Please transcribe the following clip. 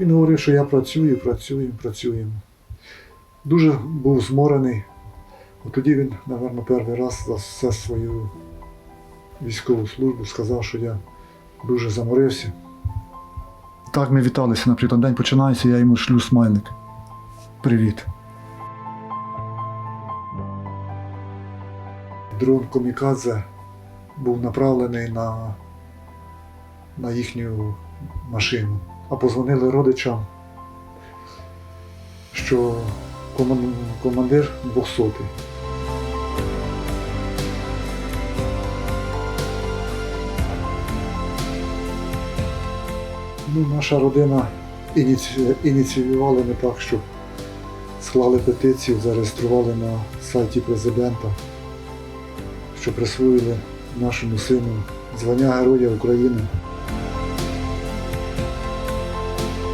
Він говорив, що я працюю, працюю, працюємо. Дуже був зморений. От тоді він, напевно, перший раз за все свою військову службу сказав, що я дуже заморився. Так ми віталися, наприклад, день починається, я йому шлю смайлик. Привіт. Дрон Комікадзе був направлений на, на їхню машину. А позвонили родичам, що командир 200 Ну, наша родина ініціювала не так, щоб склали петицію, зареєстрували на сайті президента, що присвоїли нашому сину звання Героя України.